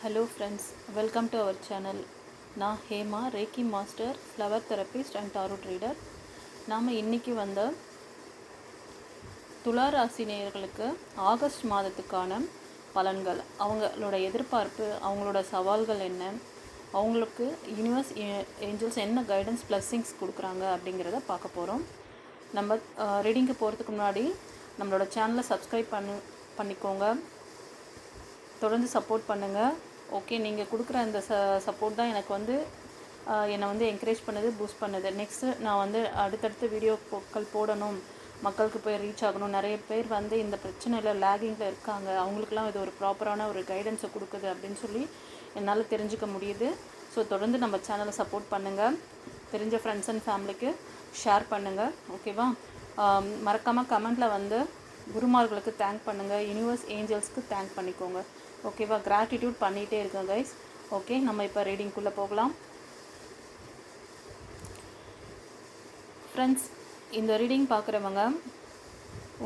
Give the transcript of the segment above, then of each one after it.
Hello friends welcome to our channel நான் Hema reiki master flower therapist and tarot reader நாம் இன்றைக்கி வந்த துலா நேயர்களுக்கு ஆகஸ்ட் மாதத்துக்கான பலன்கள். அவங்களோட எதிர்பார்ப்பு அவங்களோட சவால்கள் என்ன? அவங்களுக்கு யூனிவர்ஸ் ஏஞ்சல்ஸ் என்ன கைடன்ஸ் பிளஸ்ஸிங்ஸ் கொடுக்குறாங்க அப்படிங்கிறத பார்க்க போகிறோம் நம்ம ரீடிங்க்கு போகிறதுக்கு முன்னாடி நம்மளோட சேனலை சப்ஸ்கிரைப் பண்ணி பண்ணிக்கோங்க. தொடர்ந்து சப்போர்ட் பண்ணுங்கள் ஓகே நீங்கள் கொடுக்குற அந்த ச சப்போர்ட் தான் எனக்கு வந்து என்னை வந்து என்கரேஜ் பண்ணுது பூஸ்ட் பண்ணுது. நெக்ஸ்ட்டு நான் வந்து அடுத்தடுத்த வீடியோக்கள் போடணும் மக்களுக்கு போய் ரீச் ஆகணும். நிறைய பேர் வந்து இந்த பிரச்சனையில் லேகிங்கில் இருக்காங்க. அவங்களுக்குலாம் இது ஒரு ப்ராப்பரான ஒரு கைடன்ஸை கொடுக்குது அப்படின்னு சொல்லி என்னால் தெரிஞ்சுக்க முடியுது. ஸோ தொடர்ந்து நம்ம சேனலை சப்போர்ட் பண்ணுங்கள் தெரிஞ்ச ஃப்ரெண்ட்ஸ் அண்ட் ஃபேமிலிக்கு ஷேர் பண்ணுங்கள் ஓகேவா மறக்காமல் கமெண்ட்டில் வந்து குருமார்களுக்கு தேங்க் பண்ணுங்கள் யூனிவர்ஸ் ஏஞ்சல்ஸ்க்கு தேங்க் பண்ணிக்கோங்க. ஓகேவா கிராட்டிடியூட் பண்ணிகிட்டே இருக்கேன் கைஸ் ஓகே நம்ம இப்போ ரீடிங்குள்ளே போகலாம். ஃப்ரெண்ட்ஸ் இந்த ரீடிங் பார்க்குறவங்க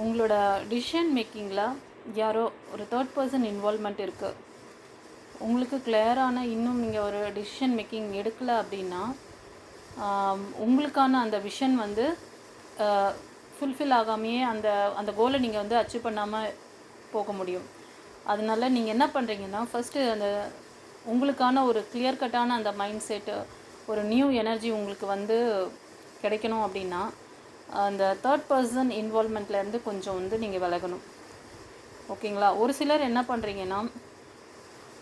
உங்களோட டிசிஷன் மேக்கிங்கில் யாரோ ஒரு தேர்ட் பர்சன் இன்வால்மெண்ட் இருக்குது உங்களுக்கு கிளியரான இன்னும் நீங்கள் ஒரு டிசிஷன் மேக்கிங் எடுக்கலை அப்படின்னா உங்களுக்கான அந்த விஷன் வந்து ஃபுல்ஃபில் ஆகாமையே அந்த அந்த கோலை நீங்கள் வந்து அச்சீவ் பண்ணாமல் போக முடியும். அதனால நீங்கள் என்ன பண்ணுறீங்கன்னா ஃபஸ்ட்டு அந்த உங்களுக்கான ஒரு கிளியர் கட்டான அந்த மைண்ட் செட்டு ஒரு நியூ எனர்ஜி உங்களுக்கு வந்து கிடைக்கணும் அப்படின்னா அந்த தேர்ட் பர்சன் இன்வால்மெண்ட்லேருந்து கொஞ்சம் வந்து நீங்கள் விலகணும். ஓகேங்களா? ஒரு சிலர் என்ன பண்ணுறீங்கன்னா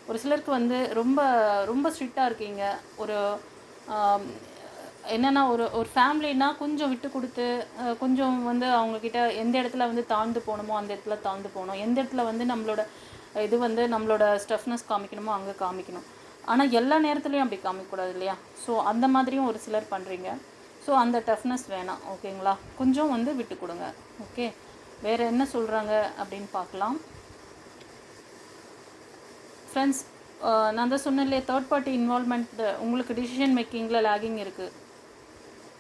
ஒரு சிலருக்கு வந்து ரொம்ப ரொம்ப ஸ்ட்ரிக்டாக இருக்கீங்க. ஒரு என்னென்னா ஒரு ஒரு ஃபேமிலினா கொஞ்சம் விட்டு கொடுத்து கொஞ்சம் வந்து அவங்கக்கிட்ட எந்த இடத்துல வந்து தாழ்ந்து போகணுமோ அந்த இடத்துல தாழ்ந்து போகணும். எந்த இடத்துல வந்து நம்மளோட இது வந்து நம்மளோட ஸ்டஃப்னஸ் காமிக்கணுமோ அங்கே காமிக்கணும். ஆனால் எல்லா நேரத்துலையும் அப்படி காமிக்கக்கூடாது இல்லையா? ஸோ அந்த மாதிரியும் ஒரு சிலர் பண்ணுறீங்க ஸோ அந்த டஃப்னஸ் வேணாம் ஓகேங்களா? கொஞ்சம் வந்து விட்டு கொடுங்க ஓகே? வேறு என்ன சொல்கிறாங்க அப்படின்னு பார்க்கலாம். ஃப்ரெண்ட்ஸ் நான் தான் சொன்னேன் இல்லையா தேர்ட் பார்ட்டி இன்வால்மெண்ட் உங்களுக்கு டிசிஷன் மேக்கிங்கில் லேகிங் இருக்குது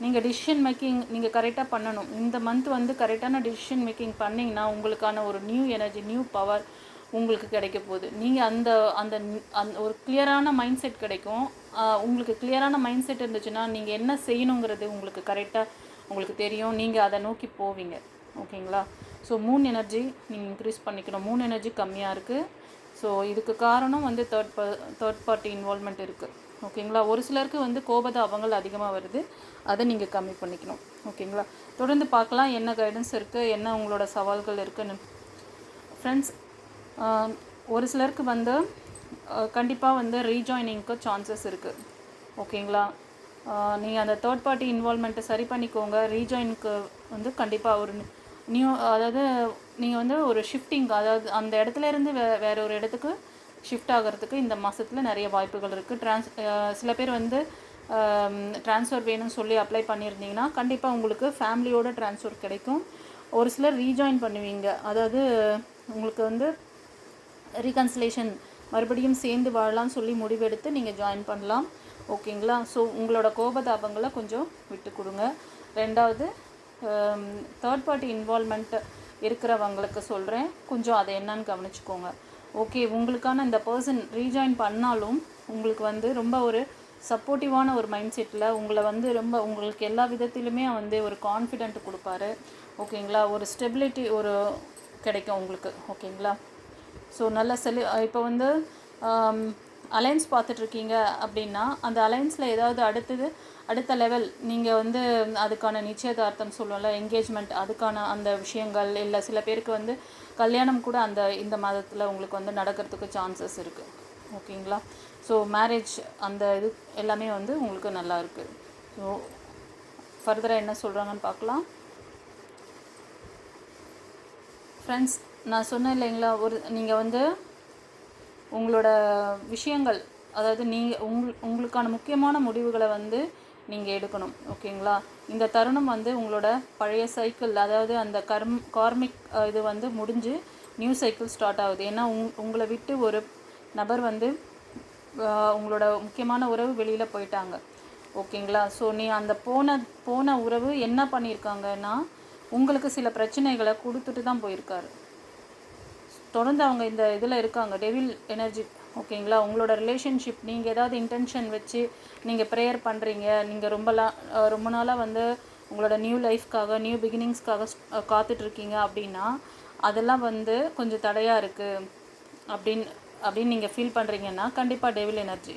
நீங்கள் டிசிஷன் மேக்கிங் நீங்கள் கரெக்டாக பண்ணணும். இந்த மந்த் வந்து கரெக்டான டிசிஷன் மேக்கிங் பண்ணிங்கன்னா உங்களுக்கான ஒரு நியூ எனர்ஜி நியூ பவர் உங்களுக்கு கிடைக்க போகுது. நீங்கள் அந்த அந்த அந்த ஒரு கிளியரான மைண்ட் செட் கிடைக்கும். உங்களுக்கு கிளியரான மைண்ட் செட் இருந்துச்சுன்னா நீங்கள் என்ன செய்யணுங்கிறது உங்களுக்கு கரெக்டாக உங்களுக்கு தெரியும். நீங்கள் அதை நோக்கி போவீங்க. ஓகேங்களா ஸோ மூன் எனர்ஜி நீங்கள் இன்க்ரீஸ் பண்ணிக்கணும். மூன் எனர்ஜி கம்மியாக இருக்குது ஸோ இதுக்கு காரணம் வந்து தேர்ட் ப தேர்ட் பார்ட்டி இன்வால்மெண்ட் இருக்குது ஓகேங்களா ஒரு சிலருக்கு வந்து கோபதாபங்கள் அதிகமாக வருது. அதை நீங்கள் கம்மி பண்ணிக்கணும். ஓகேங்களா தொடர்ந்து பார்க்கலாம் என்ன கைடன்ஸ் இருக்குது என்ன உங்களோட சவால்கள் இருக்குன்னு. ஃப்ரெண்ட்ஸ் ஒரு சிலருக்கு வந்து கண்டிப்பாக வந்து ரீஜாயினிங்க்கு சான்சஸ் இருக்குது ஓகேங்களா நீங்கள் அந்த தேர்ட் பார்ட்டி இன்வால்மெண்ட்டை சரி பண்ணிக்கோங்க. ரீஜாயினுக்கு வந்து கண்டிப்பாக ஒரு நியூ அதாவது நீங்கள் வந்து ஒரு ஷிஃப்டிங் அதாவது அந்த இடத்துல இருந்து வே வேற ஒரு இடத்துக்கு ஷிஃப்ட் ஆகிறதுக்கு இந்த மாதத்தில் நிறைய வாய்ப்புகள் இருக்குது ட்ரான்ஸ் சில பேர் வந்து ட்ரான்ஸ்ஃபர் வேணும்னு சொல்லி அப்ளை பண்ணியிருந்தீங்கன்னா கண்டிப்பாக உங்களுக்கு ஃபேமிலியோட ட்ரான்ஸ்ஃபர் கிடைக்கும். ஒரு சிலர் ரீஜாயின் பண்ணுவீங்க. அதாவது உங்களுக்கு வந்து ரீகன்சிலேஷன் மறுபடியும் சேர்ந்து வாழலாம்னு சொல்லி முடிவெடுத்து நீங்கள் ஜாயின் பண்ணலாம். ஓகேங்களா ஸோ உங்களோட கோபதாபங்களை கொஞ்சம் விட்டு கொடுங்க. ரெண்டாவது தேர்ட் பார்ட்டி இன்வால்மெண்ட் இருக்கிறவங்களுக்கு சொல்கிறேன் கொஞ்சம் அதை என்னன்னு கவனிச்சுக்கோங்க. ஓகே உங்களுக்கான இந்த பர்சன் ரீஜாயின் பண்ணாலும் உங்களுக்கு வந்து ரொம்ப ஒரு சப்போர்ட்டிவான ஒரு மைண்ட் செட்டில் உங்களை வந்து ரொம்ப உங்களுக்கு எல்லா விதத்திலுமே வந்து ஒரு கான்ஃபிடென்ட் கொடுப்பாரு. ஓகேங்களா ஒரு ஸ்டெபிலிட்டி ஒரு கிடைக்கும் உங்களுக்கு. ஓகேங்களா ஸோ நல்ல செலி இப்போ வந்து அலைன்ஸ் பார்த்துட்ருக்கீங்க அப்படின்னா அந்த அலைன்ஸில் ஏதாவது அடுத்தது அடுத்த லெவல் நீங்கள் வந்து அதுக்கான நிச்சயதார்த்தம் சொல்லுவோம்ல என்கேஜ்மெண்ட் அதுக்கான அந்த விஷயங்கள் இல்லை சில பேருக்கு வந்து கல்யாணம் கூட அந்த இந்த மாதத்தில் உங்களுக்கு வந்து நடக்கிறதுக்கு சான்சஸ் இருக்குது ஓகேங்களா? ஸோ மேரேஜ் அந்த இது எல்லாமே வந்து உங்களுக்கு நல்லா இருக்குது ஸோ ஃபர்தராக என்ன சொல்கிறாங்கன்னு பார்க்கலாம். ஃப்ரெண்ட்ஸ் நான் சொன்னேன் இல்லைங்களா ஒரு நீங்கள் வந்து உங்களோட விஷயங்கள் அதாவது நீங்கள் உங்கள் உங்களுக்கான முக்கியமான முடிவுகளை வந்து நீங்கள் எடுக்கணும் ஓகேங்களா? இந்த தருணம் வந்து உங்களோட பழைய சைக்கிள் அதாவது அந்த கர்ம் கார்மிக் இது வந்து முடிஞ்சு நியூ சைக்கிள் ஸ்டார்ட் ஆகுது. ஏன்னா உங் உங்களை விட்டு ஒரு நபர் வந்து உங்களோட முக்கியமான உறவு வெளியில் போயிட்டாங்க ஓகேங்களா? ஸோ நீ அந்த போன போன உறவு என்ன பண்ணியிருக்காங்கன்னா உங்களுக்கு சில பிரச்சனைகளை கொடுத்துட்டு தான் போயிருக்காரு. தொடர்ந்து அவங்க இந்த இதில் இருக்காங்க. டெவில் எனர்ஜி ஓகேங்களா? உங்களோட ரிலேஷன்ஷிப் நீங்கள் ஏதாவது இன்டென்ஷன் வச்சு நீங்கள் ப்ரேயர் பண்ணுறீங்க நீங்கள் ரொம்பலாம் ரொம்ப நாளாக வந்து உங்களோட நியூ லைஃப்க்காக நியூ பிகினிங்ஸ்க்காக காத்துட்ருக்கீங்க அப்படின்னா அதெல்லாம் வந்து கொஞ்சம் தடையாக இருக்குது அப்படின்னு அப்படின்னு நீங்கள் ஃபீல் பண்ணுறீங்கன்னா கண்டிப்பாக டெவில் எனர்ஜி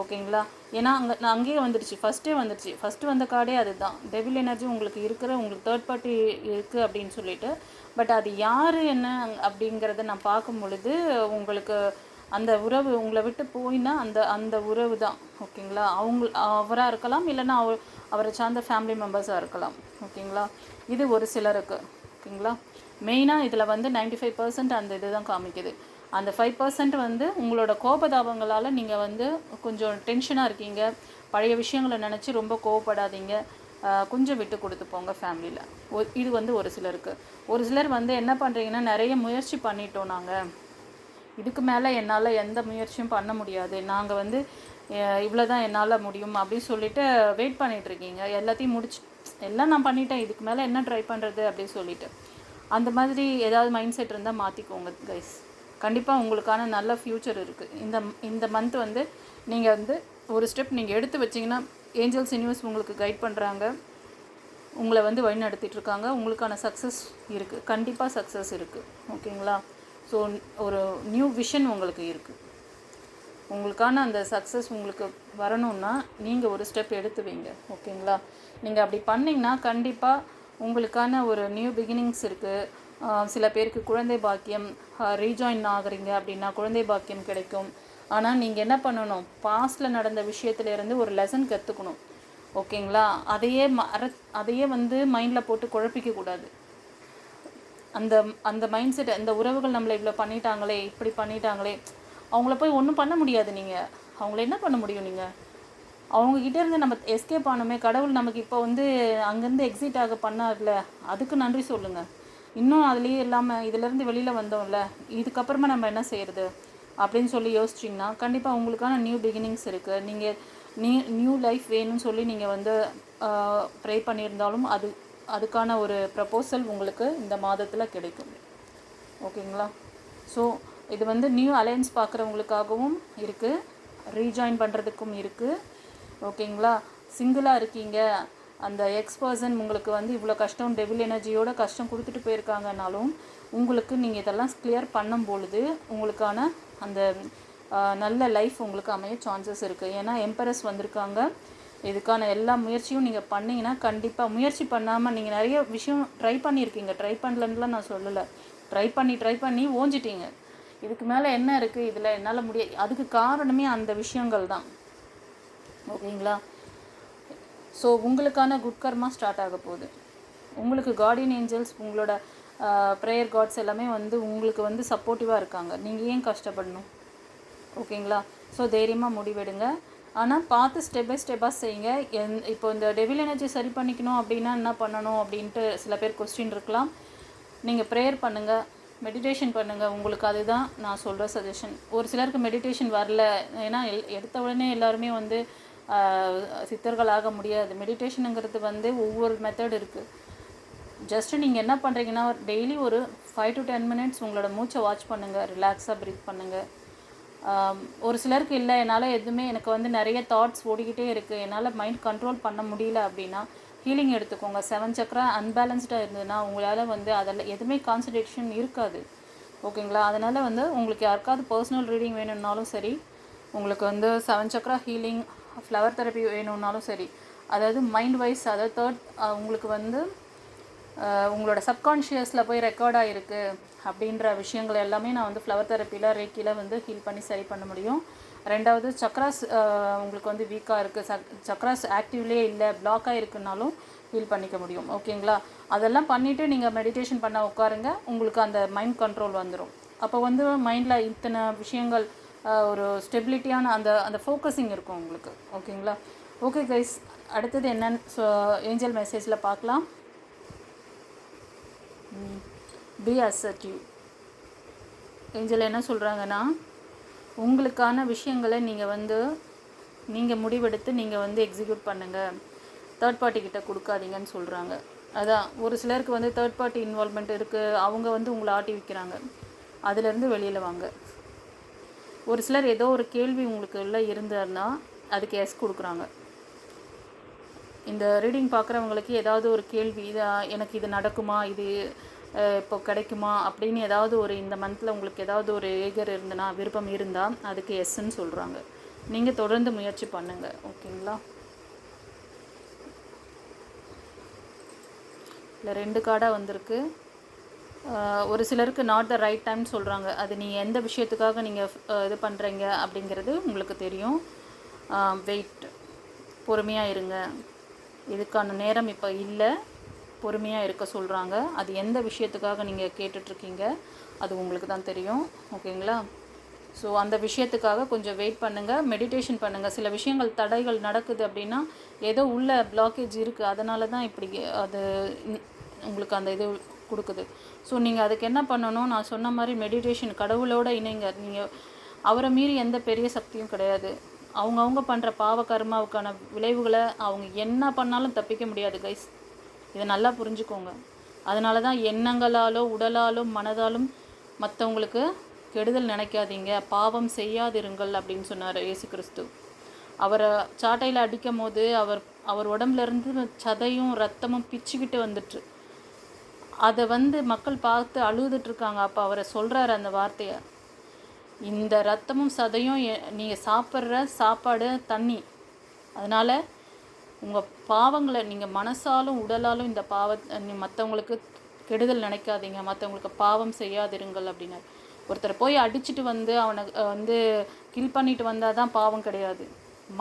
ஓகேங்களா? ஏன்னா அங்கே நான் அங்கேயே வந்துடுச்சு. ஃபஸ்ட்டே வந்துடுச்சு. ஃபஸ்ட்டு வந்த கார்டே அதுதான். டெவில் எனர்ஜி உங்களுக்கு இருக்கிற உங்களுக்கு தேர்ட் பார்ட்டி இருக்குது அப்படின்னு சொல்லிட்டு. பட் அது யார் என்ன அப்படிங்கிறத நான் பார்க்கும் பொழுது உங்களுக்கு அந்த உறவு உங்களை விட்டு போயினா அந்த அந்த உறவு தான். ஓகேங்களா? அவங்க அவராக இருக்கலாம் இல்லைன்னா அவர் அவரை சார்ந்த ஃபேமிலி மெம்பர்ஸாக இருக்கலாம். ஓகேங்களா? இது ஒரு சிலருக்கு. ஓகேங்களா? மெயினாக இதில் வந்து 95% ஃபைவ் பர்சன்ட் அந்த இது தான் காமிக்குது. அந்த ஃபைவ் பர்சன்ட் வந்து உங்களோட கோபதாபங்களால் நீங்கள் வந்து கொஞ்சம் டென்ஷனாக இருக்கீங்க. பழைய விஷயங்களை நினச்சி ரொம்ப கோவப்படாதீங்க. கொஞ்சம் விட்டு கொடுத்து போங்க ஃபேமிலியில் இது வந்து ஒரு சிலருக்கு. ஒரு சிலர் வந்து என்ன பண்ணுறீங்கன்னா நிறைய முயற்சி பண்ணிட்டோம் நாங்கள் இதுக்கு மேலே என்னால் எந்த முயற்சியும் பண்ண முடியாது. நாங்கள் வந்து இவ்வளோ தான் என்னால் முடியும் அப்படின்னு சொல்லிட்டு வெயிட் பண்ணிகிட்ருக்கீங்க எல்லாத்தையும் முடிச்சு எல்லாம் நான் பண்ணிட்டேன். இதுக்கு மேலே என்ன ட்ரை பண்ணுறது அப்படின்னு சொல்லிட்டு. அந்த மாதிரி ஏதாவது மைண்ட் செட் இருந்தால் மாற்றிக்கோங்க கைஸ் கண்டிப்பாக உங்களுக்கான நல்ல ஃப்யூச்சர் இருக்குது இந்த இந்த மந்த் வந்து நீங்கள் வந்து ஒரு ஸ்டெப் நீங்கள் எடுத்து வச்சிங்கன்னா ஏஞ்சல்ஸ் யூனிவர்ஸ் உங்களுக்கு கைட் பண்ணுறாங்க உங்களை வந்து வழி நடத்திட்டு இருக்காங்க. உங்களுக்கான சக்ஸஸ் இருக்குது கண்டிப்பாக சக்ஸஸ் இருக்குது ஓகேங்களா ஸோ ஒரு நியூ விஷன் உங்களுக்கு இருக்குது உங்களுக்கான அந்த சக்ஸஸ் உங்களுக்கு வரணும்னா நீங்கள் ஒரு ஸ்டெப் எடுத்து வைங்க. ஓகேங்களா நீங்கள் அப்படி பண்ணிங்கன்னா கண்டிப்பாக உங்களுக்கான ஒரு நியூ பிகினிங்ஸ் இருக்குது சில பேருக்கு குழந்தை பாக்கியம் ரீஜாயின் ஆகுறீங்க அப்படின்னா குழந்தை பாக்கியம் கிடைக்கும். ஆனால் நீங்கள் என்ன பண்ணணும்? பாஸ்டில் நடந்த விஷயத்துலேருந்து ஒரு லெசன் கற்றுக்கணும் ஓகேங்களா? அதையே மற அதையே வந்து மைண்டில் போட்டு குழப்பிக்க கூடாது. அந்த அந்த மைண்ட் செட் அந்த உறவுகள் நம்மளை இவ்வளோ பண்ணிட்டாங்களே இப்படி பண்ணிட்டாங்களே அவங்கள போய் ஒன்றும் பண்ண முடியாது நீங்கள் அவங்கள என்ன பண்ண முடியும் நீங்கள் அவங்கக்கிட்ட இருந்து நம்ம எஸ்கேப் ஆனோமே கடவுள் நமக்கு இப்போ வந்து அங்கேருந்து எக்ஸிட் ஆக பண்ணார்ல அதுக்கு நன்றி சொல்லுங்கள் இன்னும் அதுலேயே இல்லாமல் இதிலேருந்து வெளியில் வந்தோம்ல இதுக்கப்புறமா நம்ம என்ன செய்கிறது அப்படின்னு சொல்லி யோசிச்சிங்கன்னா கண்டிப்பாக உங்களுக்கான நியூ பிகினிங்ஸ் இருக்குது நீங்கள் நியூ நியூ லைஃப் வேணும்னு சொல்லி நீங்கள் வந்து ப்ரே பண்ணியிருந்தாலும் அது அதுக்கான ஒரு ப்ரப்போசல் உங்களுக்கு இந்த மாதத்தில் கிடைக்கும். ஓகேங்களா? ஸோ இது வந்து நியூ அலையன்ஸ் பார்க்குறவங்களுக்காகவும் இருக்குது ரீஜாயின் பண்ணுறதுக்கும் இருக்குது ஓகேங்களா? சிங்கிளாக இருக்கீங்க. அந்த எக்ஸ் பர்சன் உங்களுக்கு வந்து இவ்வளோ கஷ்டம் டெவில் எனர்ஜியோட கஷ்டம் கொடுத்துட்டு போயிருக்காங்கனாலும் உங்களுக்கு நீங்கள் இதெல்லாம் கிளியர் பண்ணும் பொழுது உங்களுக்கான அந்த நல்ல லைஃப் உங்களுக்கு அமைய சான்சஸ் இருக்குது ஏன்னா எம்பரஸ் வந்திருக்காங்க. இதுக்கான எல்லா முயற்சியும் நீங்கள் பண்ணிங்கன்னா கண்டிப்பாக முயற்சி பண்ணாமல் நீங்கள் நிறைய விஷயம் ட்ரை பண்ணியிருக்கீங்க. ட்ரை பண்ணலன்னுலாம் நான் சொல்லலை. ட்ரை பண்ணி ட்ரை பண்ணி ஓஞ்சிட்டீங்க. இதுக்கு மேலே என்ன இருக்குது இதில் என்னால் முடிய அதுக்கு காரணமே அந்த விஷயங்கள் தான். ஓகேங்களா? ஸோ உங்களுக்கான குட் கர்மா ஸ்டார்ட் ஆக போகுது. உங்களுக்கு கார்டியன் ஏஞ்சல்ஸ் உங்களோட ப்ரேயர் காட்ஸ் எல்லாமே வந்து உங்களுக்கு வந்து சப்போர்ட்டிவாக இருக்காங்க. நீங்கள் ஏன் கஷ்டப்படணும்? ஓகேங்களா? ஸோ தைரியமாக முடிவெடுங்க. ஆனால் பார்த்து ஸ்டெப் பை ஸ்டெப்பாக செய்யுங்க. என் இப்போ இந்த டெவில் எனர்ஜி சரி பண்ணிக்கணும் அப்படின்னா என்ன பண்ணணும் அப்படின்ட்டு சில பேர் கொஸ்டின் இருக்கலாம். நீங்கள் ப்ரேயர் பண்ணுங்கள் மெடிடேஷன் பண்ணுங்கள் உங்களுக்கு அதுதான் நான் சொல்கிற சஜஷன் ஒரு சிலருக்கு மெடிடேஷன் வரல. ஏன்னா எல் எடுத்த உடனே எல்லாருமே வந்து சித்தர்களாக முடியாது. மெடிடேஷனுங்கிறது வந்து ஒவ்வொரு மெத்தட் இருக்குது ஜஸ்ட்டு நீங்கள் என்ன பண்ணுறீங்கன்னா டெய்லி ஒரு ஃபைவ் டு டென் மினிட்ஸ் உங்களோட மூச்சை வாட்ச் பண்ணுங்கள் ரிலாக்ஸாக ப்ரீத் பண்ணுங்கள் ஒரு சிலருக்கு இல்லை. என்னால் எதுவுமே எனக்கு வந்து நிறைய தாட்ஸ் ஓடிக்கிட்டே இருக்குது என்னால் மைண்ட் கண்ட்ரோல் பண்ண முடியல அப்படின்னா ஹீலிங் எடுத்துக்கோங்க. செவன் சக்கரா அன்பேலன்ஸ்டாக இருந்ததுன்னா உங்களால் வந்து அதில் எதுவுமே கான்சன்ட்ரேஷன் இருக்காது. ஓகேங்களா அதனால் வந்து உங்களுக்கு யாருக்காவது பர்சனல் ரீடிங் வேணும்னாலும் சரி உங்களுக்கு வந்து seven chakra healing flower therapy வேணும்னாலும் சரி. அதாவது மைண்ட் வைஸ் அதாவது தேர்ட் உங்களுக்கு வந்து உங்களோட சப்கான்ஷியஸில் போய் ரெக்கார்ட் ஆகிருக்கு அப்படின்ற விஷயங்கள் எல்லாமே நான் வந்து ஃப்ளவர் தெரப்பியில் ரேக்கியில் வந்து ஹீல் பண்ணி சரி பண்ண முடியும். ரெண்டாவது சக்ராஸ் உங்களுக்கு வந்து வீக்காக இருக்குது சக் சக்ராஸ் ஆக்டிவ்லேயே இல்லை பிளாக்காக இருக்குனாலும் ஹீல் பண்ணிக்க முடியும். ஓகேங்களா அதெல்லாம் பண்ணிவிட்டு நீங்கள் மெடிடேஷன் பண்ண உட்காருங்க. உங்களுக்கு அந்த மைண்ட் கண்ட்ரோல் வந்துடும் அப்போ வந்து மைண்டில் இத்தனை விஷயங்கள் ஒரு ஸ்டெபிலிட்டியான அந்த அந்த ஃபோக்கஸிங் இருக்கும் உங்களுக்கு. ஓகேங்களா? ஓகே கைஸ் அடுத்தது என்னன்னு ஸோ ஏஞ்சல் மெசேஜில் பார்க்கலாம். பி அசர்டிவ் ஏஞ்சல் என்ன சொல்கிறாங்கன்னா உங்களுக்கான விஷயங்களை நீங்கள் வந்து நீங்கள் முடிவெடுத்து நீங்கள் வந்து எக்ஸிக்யூட் பண்ணுங்கள் தேர்ட் பார்ட்டி கிட்ட கொடுக்காதீங்கன்னு சொல்கிறாங்க அதான் ஒரு சிலருக்கு வந்து தேர்ட் பார்ட்டி இன்வால்மெண்ட் இருக்குது அவங்க வந்து உங்களை ஆட்டி விற்கிறாங்க அதுலேருந்து வெளியில் வாங்க. ஒரு சிலர் ஏதோ ஒரு கேள்வி உங்களுக்கு உள்ள இருந்ததுன்னா அதுக்கு எஸ் கொடுக்குறாங்க. இந்த ரீடிங் பார்க்குறவங்களுக்கு ஏதாவது ஒரு கேள்வி இது எனக்கு இது நடக்குமா? இது இப்போ கிடைக்குமா? அப்படின்னு ஏதாவது ஒரு இந்த மந்தில் உங்களுக்கு ஏதாவது ஒரு ஏகர் இருந்தனா விருப்பம் இருந்தால் அதுக்கு எஸ்ன்னு சொல்கிறாங்க நீங்கள் தொடர்ந்து முயற்சி பண்ணுங்கள் ஓகேங்களா? இல்லை ரெண்டு கார்டாக வந்திருக்கு. ஒரு சிலருக்கு நாட் த ரைட் டைம் சொல்கிறாங்க அது நீங்கள் எந்த விஷயத்துக்காக நீங்கள் இது பண்ணுறீங்க அப்படிங்கிறது உங்களுக்கு தெரியும். வெயிட் பொறுமையாக இருங்க. இதுக்கான நேரம் இப்போ இல்லை. பொறுமையாக இருக்க சொல்கிறாங்க அது எந்த விஷயத்துக்காக நீங்கள் கேட்டுட்ருக்கீங்க அது உங்களுக்கு தான் தெரியும். ஓகேங்களா? ஸோ அந்த விஷயத்துக்காக கொஞ்சம் வெயிட் பண்ணுங்கள் மெடிடேஷன் பண்ணுங்கள் சில விஷயங்கள் தடைகள் நடக்குது அப்படின்னா ஏதோ உள்ள பிளாக்கேஜ் இருக்குது அதனால தான் இப்படி அது உங்களுக்கு அந்த இது கொடுக்குது. ஸோ நீங்கள் அதுக்கு என்ன பண்ணணும்? நான் சொன்ன மாதிரி மெடிடேஷன் கடவுளோட இணைங்க. நீங்கள் அவரை மீறி எந்த பெரிய சக்தியும் கிடையாது. அவங்கவுங்க பண்ணுற பாவ கர்மாவுக்கான விளைவுகளை அவங்க என்ன பண்ணாலும் தப்பிக்க முடியாது கைஸ் இதை நல்லா புரிஞ்சுக்கோங்க. அதனால தான் எண்ணங்களாலோ உடலாலோ மனதாலும் மற்றவங்களுக்கு கெடுதல் நினைக்காதீங்க. பாவம் செய்யாதிருங்கள் அப்படின்னு சொன்னார் இயேசு கிறிஸ்து. அவரை சாட்டையில் அடிக்கும் போது அவர் அவர் உடம்புல இருந்து சதையும் ரத்தமும் பிச்சுக்கிட்டு வந்துட்டு அதை வந்து மக்கள் பார்த்து அழுதுட்டு இருக்காங்க அப்போ அவரை சொல்கிறாரு அந்த வார்த்தையை. இந்த ரத்தமும் சதையும் நீங்கள் சாப்பிட்ற சாப்பாடு தண்ணி. அதனால் உங்கள் பாவங்களை நீங்கள் மனசாலும் உடலாலும் இந்த பாவ மற்றவங்களுக்கு கெடுதல் நினைக்காதீங்க. மற்றவங்களுக்கு பாவம் செய்யாதிருங்கள் அப்படின்னாரு. ஒருத்தரை போய் அடிச்சுட்டு வந்து அவனை வந்து கில் பண்ணிட்டு வந்தால் தான் பாவம் கிடையாது.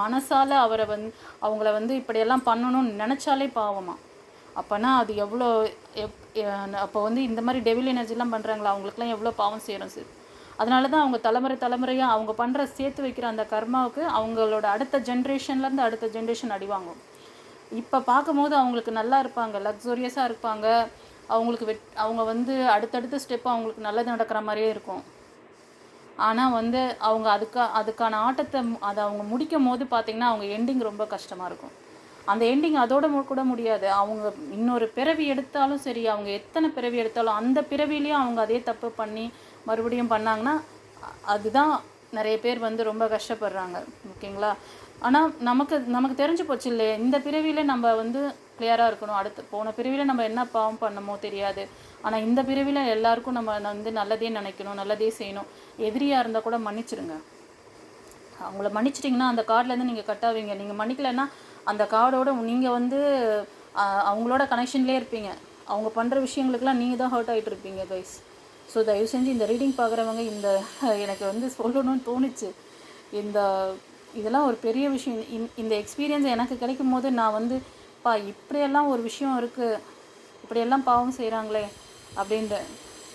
மனசால் அவரை வந்து அவங்கள வந்து இப்படியெல்லாம் பண்ணணும்னு நினச்சாலே பாவமாக அப்போனா அது எவ்வளோ எப் அப்போ வந்து இந்த மாதிரி டெவில் எனர்ஜிலாம் பண்ணுறாங்களா அவங்களுக்குலாம் எவ்வளோ பாவம் செய்கிறோம் சார் அதனால தான் அவங்க தலைமுறை தலைமுறையாக அவங்க பண்ணுற சேர்த்து வைக்கிற அந்த கர்மாவுக்கு அவங்களோட அடுத்த ஜென்ரேஷன்லேருந்து அடுத்த ஜென்ரேஷன் அடிவாங்கும் இப்போ பார்க்கும்போது அவங்களுக்கு நல்லா இருப்பாங்க லக்ஸூரியஸாக இருப்பாங்க. அவங்களுக்கு வெட் அவங்க வந்து அடுத்தடுத்த ஸ்டெப் அவங்களுக்கு நல்லது நடக்கிற மாதிரியே இருக்கும். ஆனால் வந்து அவங்க அதுக்கா அதுக்கான ஆட்டத்தை அதை அவங்க முடிக்கும் போது பார்த்திங்கன்னா அவங்க எண்டிங் ரொம்ப கஷ்டமாக இருக்கும். அந்த எண்டிங் அதோட கூட முடியாது. அவங்க இன்னொரு பிறவி எடுத்தாலும் சரி அவங்க எத்தனை பிறவி எடுத்தாலும் அந்த பிறவிலையும் அவங்க அதே தப்பு பண்ணி மறுபடியும் பண்ணாங்கன்னா அதுதான் நிறைய பேர் வந்து ரொம்ப கஷ்டப்படுறாங்க. ஓகேங்களா? ஆனால் நமக்கு நமக்கு தெரிஞ்சு போச்சு இல்லையே இந்த பிறவியில் நம்ம வந்து கிளியராக இருக்கணும். அடுத்து போன பிறவியில் நம்ம என்ன பாவம் பண்ணமோ தெரியாது. ஆனால் இந்த பிறவியில் எல்லாருக்கும் நம்ம வந்து நல்லதே நினைக்கணும் நல்லதே செய்யணும். எதிரியாக இருந்தால் கூட மன்னிச்சிடுங்க அவங்கள மன்னிச்சிட்டிங்கன்னா அந்த கார்ட்லேருந்து நீங்கள் கட் ஆவீங்க நீங்கள் மன்னிக்கலைன்னா அந்த கார்டோட நீங்கள் வந்து அவங்களோட கனெக்ஷன்லேயே இருப்பீங்க. அவங்க பண்ணுற விஷயங்களுக்கெல்லாம் நீங்கள் தான் ஹர்ட் ஆகிட்டு இருப்பீங்க கைஸ் ஸோ தயவு செஞ்சு இந்த ரீடிங் பார்க்குறவங்க இந்த எனக்கு வந்து சொல்லணும்னு தோணுச்சு. இந்த இதெல்லாம் ஒரு பெரிய விஷயம். இந்- இந்த எக்ஸ்பீரியன்ஸ் எனக்கு கிடைக்கும் போது நான் வந்து பா இப்படியெல்லாம் ஒரு விஷயம் இருக்குது இப்படியெல்லாம் பாவம் செய்கிறாங்களே அப்படின்ட்டு.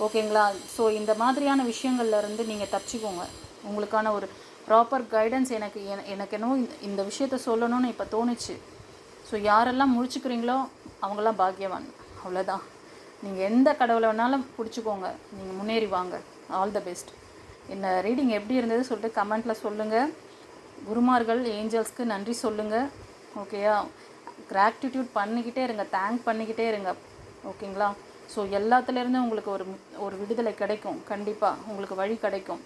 ஓகேங்களா ஸோ இந்த மாதிரியான விஷயங்கள்லேருந்து நீங்கள் தப்பிச்சுக்கோங்க. உங்களுக்கான ஒரு ப்ராப்பர் கைடன்ஸ் எனக்கு எனக்கு என்னவோ இந்த இந்த விஷயத்த சொல்லணும்னு இப்போ தோணுச்சு. ஸோ யாரெல்லாம் முடிச்சுக்கிறீங்களோ அவங்கெல்லாம் பாக்கியவான். அவ்வளோதான் நீங்கள் எந்த கடவுளை வேணாலும் பிடிச்சிக்கோங்க. நீங்கள் முன்னேறி வாங்க. ஆல் த பெஸ்ட் என்ன ரீடிங் எப்படி இருந்தது சொல்லிட்டு கமெண்ட்டில் சொல்லுங்கள் குருமார்கள் ஏஞ்சல்ஸ்க்கு நன்றி சொல்லுங்கள் ஓகேயா கிராட்டிடியூட் பண்ணிக்கிட்டே இருங்க. தேங்க் பண்ணிக்கிட்டே இருங்க. ஓகேங்களா ஸோ எல்லாத்துலேருந்து உங்களுக்கு ஒரு ஒரு விடுதலை கிடைக்கும். கண்டிப்பாக உங்களுக்கு வழி கிடைக்கும்.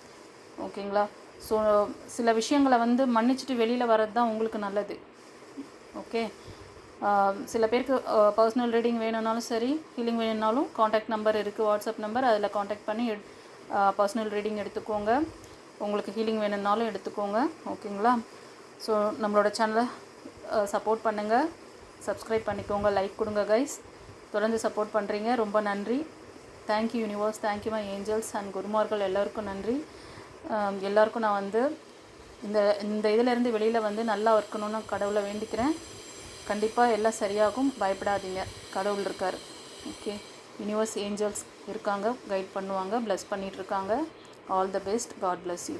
ஓகேங்களா ஸோ சில விஷயங்களை வந்து மன்னிச்சுட்டு வெளியில் வர்றது தான் உங்களுக்கு நல்லது. ஓகே சில பேருக்கு பர்சனல் ரீடிங் வேணும்னாலும் சரி ஹீலிங் வேணும்னாலும் காண்டாக்ட் நம்பர் இருக்குது வாட்ஸ்அப் நம்பர் அதில் காண்டாக்ட் பண்ணி பர்சனல் ரீடிங் எடுத்துக்கோங்க. உங்களுக்கு ஹீலிங் வேணும்னாலும் எடுத்துக்கோங்க. ஓகேங்களா ஸோ நம்மளோட சேனலை சப்போர்ட் பண்ணுங்கள் சப்ஸ்கிரைப் பண்ணிக்கோங்க லைக் கொடுங்க கைஸ் தொடர்ந்து சப்போர்ட் பண்ணுறீங்க ரொம்ப நன்றி. Thank you universe thank you my angels and குருமார்கள். எல்லாருக்கும் நன்றி. எல்லாருக்கும் நான் வந்து இந்த இந்த இதிலேருந்து வெளியில் வந்து நல்லா இருக்கணும்னு கடவுளை வேண்டிக்கிறேன். கண்டிப்பாக எல்லாம் சரியாகும். பயப்படாதீங்க. கடவுள் இருக்கார். ஓகே. யூனிவர்ஸ் ஏஞ்சல்ஸ் இருக்காங்க. கைட் பண்ணுவாங்க. ப்ளஸ் பண்ணிகிட்ருக்காங்க all the best God bless you